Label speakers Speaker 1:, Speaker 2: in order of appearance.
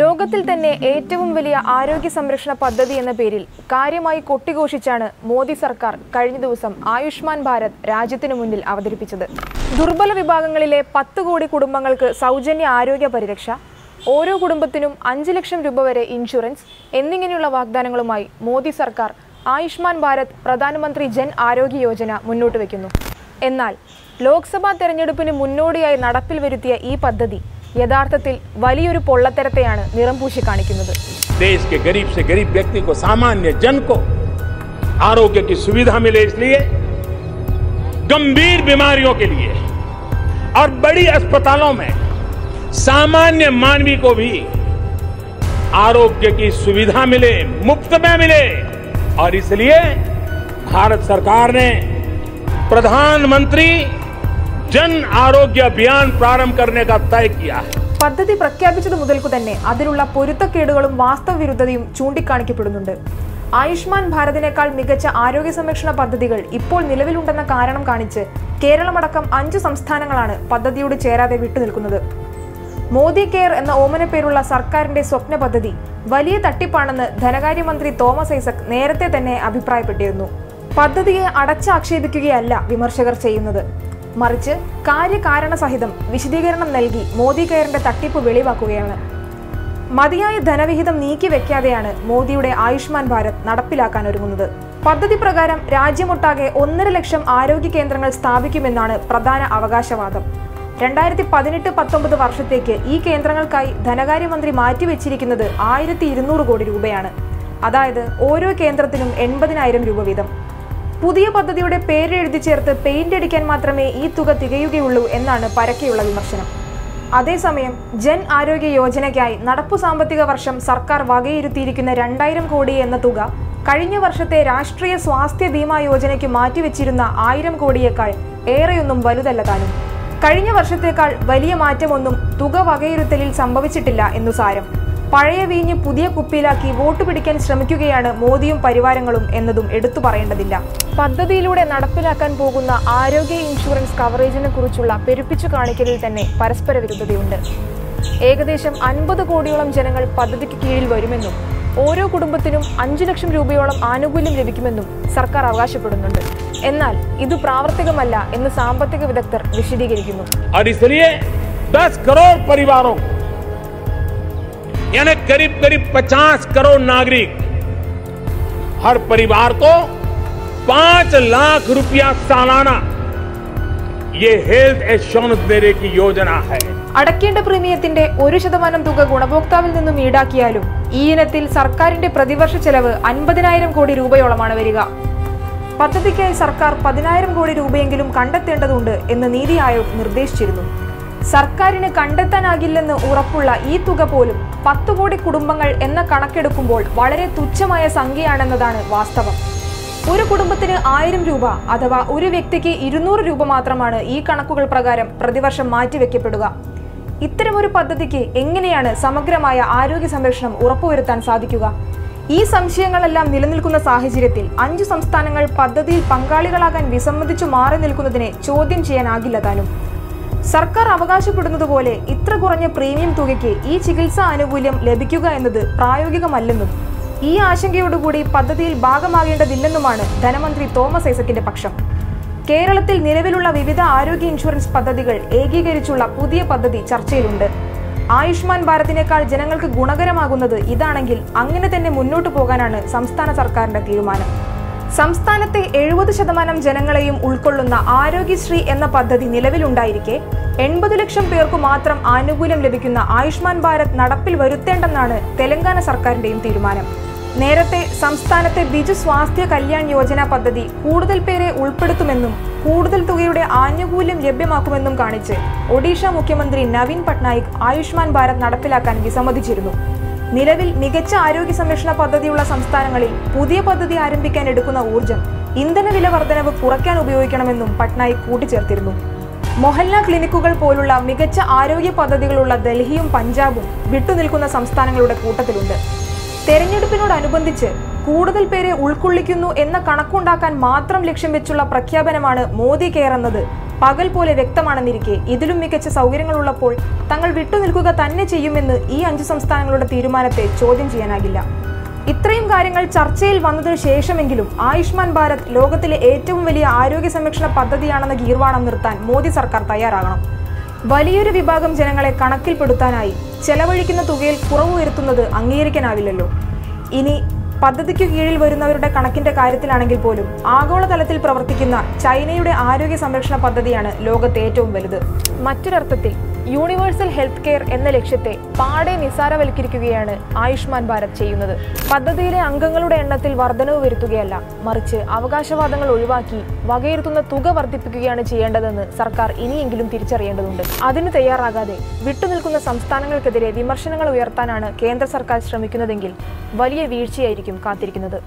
Speaker 1: ലോകത്തിൽ തന്നെ ഏറ്റവും വലിയ ആരോഗ്യ സംരക്ഷണ പദ്ധതി എന്ന പേരിൽ കാര്യമായി കൊട്ടിഘോഷിച്ചാണ് മോദി സർക്കാർ കഴിഞ്ഞ ദിവസം ആയുഷ്മാൻ ഭാരത് രാജ്യത്തിനു മുന്നിൽ അവതരിപ്പിച്ചത്. ദുർബല വിഭാഗങ്ങളിലെ പത്ത് കോടി കുടുംബങ്ങൾക്ക് സൗജന്യ ആരോഗ്യ പരിരക്ഷ ഓരോ കുടുംബത്തിനും അഞ്ച് ലക്ഷം രൂപ വരെ ഇൻഷുറൻസ് എന്നിങ്ങനെയുള്ള വാഗ്ദാനങ്ങളുമായി മോദി സർക്കാർ ആയുഷ്മാൻ ഭാരത് പ്രധാനമന്ത്രി ജൻ ആരോഗ്യ യോജന മുന്നോട്ട് വയ്ക്കുന്നു. എന്നാൽ ലോക്സഭാ തെരഞ്ഞെടുപ്പിന് മുന്നോടിയായി നടപ്പിൽ വരുത്തിയ ഈ പദ്ധതി യഥാർത്ഥത്തിൽ വലിയൊരു പൊള്ളത്തരത്തെയാണ് നിറം പൂശി കാണിക്കുന്നത്
Speaker 2: देश के गरीब से गरीब व्यक्ति को सामान्य जन को आरोग्य की सुविधा मिले इसलिए गंभीर बीमारियों के लिए और बड़ी अस्पतालों में सामान्य मानवी को भी आरोग्य की सुविधा मिले मुफ्त में मिले और इसलिए भारत सरकार ने प्रधानमंत्री ജൻ ആരോഗ്യ അഭിയാൻ പ്രാരംഭ
Speaker 1: പദ്ധതി പ്രഖ്യാപിച്ചത് മുതൽക്കു തന്നെ അതിലുള്ള പൊരുത്തക്കേടുകളും വാസ്തവ വിരുദ്ധതയും ചൂണ്ടിക്കാണിക്കപ്പെടുന്നുണ്ട്. ആയുഷ്മാൻ ഭാരതിനേക്കാൾ മികച്ച ആരോഗ്യ സംരക്ഷണ പദ്ധതികൾ ഇപ്പോൾ നിലവിലുണ്ടെന്ന കാരണം കാണിച്ച് കേരളമടക്കം അഞ്ച് സംസ്ഥാനങ്ങളാണ് പദ്ധതിയോട് ചേരാതെ വിട്ടുനിൽക്കുന്നത് മോദി കെയർ എന്ന ഓമനപ്പേരുള്ള സർക്കാരിന്റെ സ്വപ്ന പദ്ധതി വലിയ തട്ടിപ്പാണെന്ന് ധനകാര്യമന്ത്രി തോമസ് ഐസക് നേരത്തെ തന്നെ അഭിപ്രായപ്പെട്ടിരുന്നു. പദ്ധതിയെ അടച്ചാക്ഷേപിക്കുകയല്ല വിമർശകർ ചെയ്യുന്നത്. മറിച്ച് കാര്യകാരണ സഹിതം വിശദീകരണം നൽകി മോദി കെയറിന്റെ തട്ടിപ്പ് വെളിവാക്കുകയാണ്. മതിയായ ധനവിഹിതം നീക്കി വെക്കാതെയാണ് മോദിയുടെ ആയുഷ്മാൻ ഭാരത് നടപ്പിലാക്കാൻ ഒരുങ്ങുന്നത്. പദ്ധതി പ്രകാരം രാജ്യമൊട്ടാകെ ഒന്നര ലക്ഷം ആരോഗ്യ കേന്ദ്രങ്ങൾ സ്ഥാപിക്കുമെന്നാണ് പ്രധാന അവകാശവാദം. രണ്ടായിരത്തി പതിനെട്ട് പത്തൊമ്പത് വർഷത്തേക്ക് ഈ കേന്ദ്രങ്ങൾക്കായി ധനകാര്യമന്ത്രി മാറ്റിവെച്ചിരിക്കുന്നത് ആയിരത്തി ഇരുന്നൂറ് കോടി രൂപയാണ്. അതായത് ഓരോ കേന്ദ്രത്തിനും എൺപതിനായിരം രൂപ വീതം. പുതിയ പദ്ധതിയുടെ പേര് എഴുതി ചേർത്ത് പെയിന്റ് അടിക്കാൻ മാത്രമേ ഈ തുക തികയുകയുള്ളൂ എന്നാണ് പരക്കെയുള്ള വിമർശനം. അതേസമയം ജൻ ആരോഗ്യ യോജനയ്ക്കായി നടപ്പു സാമ്പത്തിക വർഷം സർക്കാർ വകയിരുത്തിയിരിക്കുന്ന രണ്ടായിരം കോടി എന്ന തുക കഴിഞ്ഞ വർഷത്തെ രാഷ്ട്രീയ സ്വാസ്ഥ്യ ബീമാ യോജനയ്ക്ക് മാറ്റിവെച്ചിരുന്ന ആയിരം കോടിയേക്കാൾ ഏറെയൊന്നും വലുതല്ല താനും. കഴിഞ്ഞ വർഷത്തേക്കാൾ വലിയ മാറ്റമൊന്നും തുക വകയിരുത്തലിൽ സംഭവിച്ചിട്ടില്ല എന്നു സാരം. പഴയ വീഞ്ഞ് പുതിയ കുപ്പിയിലാക്കി വോട്ട് പിടിക്കാൻ ശ്രമിക്കുകയാണ് മോദിയും പരിവാരങ്ങളും എന്നതും എടുത്തു പറയേണ്ടതില്ല. പദ്ധതിയിലൂടെ നടപ്പിലാക്കാൻ പോകുന്ന ആരോഗ്യ ഇൻഷുറൻസ് കവറേജിനെ കുറിച്ചുള്ള പെരുപ്പിച്ചു കാണിക്കലിൽ തന്നെ പരസ്പര വിരുദ്ധതയുണ്ട്. ഏകദേശം അൻപത് കോടിയോളം ജനങ്ങൾ പദ്ധതിക്ക് കീഴിൽ വരുമെന്നും ഓരോ കുടുംബത്തിനും അഞ്ചു ലക്ഷം രൂപയോളം ആനുകൂല്യം ലഭിക്കുമെന്നും സർക്കാർ അവകാശപ്പെടുന്നുണ്ട്. എന്നാൽ ഇത് പ്രാവർത്തികമല്ല എന്ന് സാമ്പത്തിക വിദഗ്ധർ വിശദീകരിക്കുന്നു.
Speaker 2: करीब करीब 50 करोड़ नागरिक हर परिवार को पांच लाख रुपया सालाना ये हेल्थ एश्योरेंस देने की योजना है
Speaker 1: അടയ്ക്കേണ്ട പ്രീമിയത്തിന്റെ ഒരു ശതമാനം തുക ഗുണഭോക്താവിൽ നിന്നും ഈടാക്കിയാലും ഈ ഇനത്തിൽ സർക്കാരിന്റെ പ്രതിവർഷ ചെലവ് അൻപതിനായിരം കോടി രൂപയോളമാണ് വരിക പദ്ധതിക്കായി സർക്കാർ പതിനായിരം കോടി രൂപയെങ്കിലും കണ്ടെത്തേണ്ടതുണ്ട് എന്ന് നീതി ആയോഗ് നിർദ്ദേശിച്ചിരുന്നു സർക്കാരിന് കണ്ടെത്താനാകില്ലെന്ന് ഉറപ്പുള്ള ഈ തുക പോലും പത്ത് കോടി കുടുംബങ്ങൾ എന്ന കണക്കെടുക്കുമ്പോൾ വളരെ തുച്ഛമായ സംഖ്യയാണെന്നതാണ് വാസ്തവം. ഒരു കുടുംബത്തിന് ആയിരം രൂപ അഥവാ ഒരു വ്യക്തിക്ക് ഇരുന്നൂറ് രൂപ മാത്രമാണ് ഈ കണക്കുകൾ പ്രകാരം പ്രതിവർഷം മാറ്റിവെക്കപ്പെടുക. ഇത്തരമൊരു പദ്ധതിക്ക് എങ്ങനെയാണ് സമഗ്രമായ ആരോഗ്യ സംരക്ഷണം ഉറപ്പുവരുത്താൻ സാധിക്കുക? ഈ സംശയങ്ങളെല്ലാം നിലനിൽക്കുന്ന സാഹചര്യത്തിൽ അഞ്ചു സംസ്ഥാനങ്ങൾ പദ്ധതിയിൽ പങ്കാളികളാകാൻ വിസമ്മതിച്ചു മാറി നിൽക്കുന്നതിനെ ചോദ്യം ചെയ്യാനാകില്ല താനും. സർക്കാർ അവകാശപ്പെടുന്നതുപോലെ ഇത്ര കുറഞ്ഞ പ്രീമിയം തുകയ്ക്ക് ഈ ചികിത്സാ ആനുകൂല്യം ലഭിക്കുക എന്നത് പ്രായോഗികമല്ലെന്നും ഈ ആശങ്കയോടുകൂടി പദ്ധതിയിൽ ഭാഗമാകേണ്ടതില്ലെന്നുമാണ് ധനമന്ത്രി തോമസ് ഐസക്കിന്റെ പക്ഷം. കേരളത്തിൽ നിലവിലുള്ള വിവിധ ആരോഗ്യ ഇൻഷുറൻസ് പദ്ധതികൾ ഏകീകരിച്ചുള്ള പുതിയ പദ്ധതി ചർച്ചയിലുണ്ട്. ആയുഷ്മാൻ ഭാരതിനേക്കാൾ ജനങ്ങൾക്ക് ഗുണകരമാകുന്നത് ഇതാണെങ്കിൽ അങ്ങനെ തന്നെ മുന്നോട്ടു പോകാനാണ് സംസ്ഥാന സർക്കാരിന്റെ തീരുമാനം. സംസ്ഥാനത്തെ എഴുപത് ശതമാനം ജനങ്ങളെയും ഉൾക്കൊള്ളുന്ന ആരോഗ്യശ്രീ എന്ന പദ്ധതി നിലവിലുണ്ടായിരിക്കെ. എൺപത് ലക്ഷം പേർക്കു മാത്രം ആനുകൂല്യം ലഭിക്കുന്ന ആയുഷ്മാൻ ഭാരത് നടപ്പിൽ വരുത്തേണ്ടെന്നാണ് തെലങ്കാന സർക്കാരിന്റെയും തീരുമാനം. നേരത്തെ സംസ്ഥാനത്തെ ബിജു സ്വാസ്ഥ്യ കല്യാൺ യോജന പദ്ധതി കൂടുതൽ പേരെ ഉൾപ്പെടുത്തുമെന്നും കൂടുതൽ തുകയുടെ ആനുകൂല്യം ലഭ്യമാക്കുമെന്നും കാണിച്ച് ഒഡീഷ മുഖ്യമന്ത്രി നവീൻ പട്നായിക് ആയുഷ്മാൻ ഭാരത് നടപ്പിലാക്കാൻ വിസമ്മതിച്ചിരുന്നു. നിലവിൽ മികച്ച ആരോഗ്യ സംരക്ഷണ പദ്ധതിയുള്ള സംസ്ഥാനങ്ങളിൽ പുതിയ പദ്ധതി ആരംഭിക്കാൻ എടുക്കുന്ന ഊർജം ഇന്ധന വില വർധനവ് കുറയ്ക്കാൻ ഉപയോഗിക്കണമെന്നും പട്നായിക് കൂട്ടിച്ചേർത്തിരുന്നു. മൊഹല്ല ക്ലിനിക്കുകൾ പോലുള്ള മികച്ച ആരോഗ്യ പദ്ധതികളുള്ള ഡൽഹിയും പഞ്ചാബും വിട്ടുനിൽക്കുന്ന സംസ്ഥാനങ്ങളുടെ കൂട്ടത്തിലുണ്ട്. തെരഞ്ഞെടുപ്പിനോടനുബന്ധിച്ച് കൂടുതൽ പേരെ ഉൾക്കൊള്ളിക്കുന്നു എന്ന കണക്കുണ്ടാക്കാൻ മാത്രം ലക്ഷ്യം വെച്ചുള്ള പ്രഖ്യാപനമാണ് മോദി കെയർ എന്നത് പകൽ പോലെ വ്യക്തമാണെന്നിരിക്കെ. ഇതിലും മികച്ച സൗകര്യങ്ങളുള്ളപ്പോൾ തങ്ങൾ വിട്ടുനിൽക്കുക തന്നെ ചെയ്യുമെന്ന് ഈ അഞ്ച് സംസ്ഥാനങ്ങളുടെ തീരുമാനത്തെ ചോദ്യം ചെയ്യാനാകില്ല. ഇത്രയും കാര്യങ്ങൾ ചർച്ചയിൽ വന്നതിനു ശേഷമെങ്കിലും ആയുഷ്മാൻ ഭാരത് ലോകത്തിലെ ഏറ്റവും വലിയ ആരോഗ്യ സംരക്ഷണ പദ്ധതിയാണെന്ന ഗീർവാണം നിർത്താൻ മോദി സർക്കാർ തയ്യാറാകണം. വലിയൊരു വിഭാഗം ജനങ്ങളെ കണക്കിൽപ്പെടുത്താനായി ചെലവഴിക്കുന്ന തുകയിൽ കുറവ് വരുത്തുന്നത് അംഗീകരിക്കാനാവില്ലല്ലോ. ഇനി പദ്ധതിക്കു കീഴിൽ വരുന്നവരുടെ കണക്കിന്റെ കാര്യത്തിലാണെങ്കിൽ പോലും ആഗോളതലത്തിൽ പ്രവർത്തിക്കുന്ന ചൈനയുടെ ആരോഗ്യ സംരക്ഷണ പദ്ധതിയാണ് ലോകത്തെ ഏറ്റവും വലുത്. മറ്റൊരർത്ഥത്തിൽ യൂണിവേഴ്സൽ ഹെൽത്ത് കെയർ എന്ന ലക്ഷ്യത്തെ പാടെ നിസാരവൽക്കരിക്കുകയാണ് ആയുഷ്മാൻ ഭാരത് ചെയ്യുന്നത്. പദ്ധതിയിലെ അംഗങ്ങളുടെ എണ്ണത്തിൽ വർധനവ് വരുത്തുകയല്ല മറിച്ച് അവകാശവാദങ്ങൾ ഒഴിവാക്കി വകയിരുത്തുന്ന തുക വർദ്ധിപ്പിക്കുകയാണ് ചെയ്യേണ്ടതെന്ന് സർക്കാർ ഇനിയെങ്കിലും തിരിച്ചറിയേണ്ടതുണ്ട്. അതിന് തയ്യാറാകാതെ വിട്ടുനിൽക്കുന്ന സംസ്ഥാനങ്ങൾക്കെതിരെ വിമർശനങ്ങൾ ഉയർത്താനാണ് കേന്ദ്ര സർക്കാർ ശ്രമിക്കുന്നതെങ്കിൽ വലിയ വീഴ്ചയായിരിക്കും കാത്തിരിക്കുന്നത്.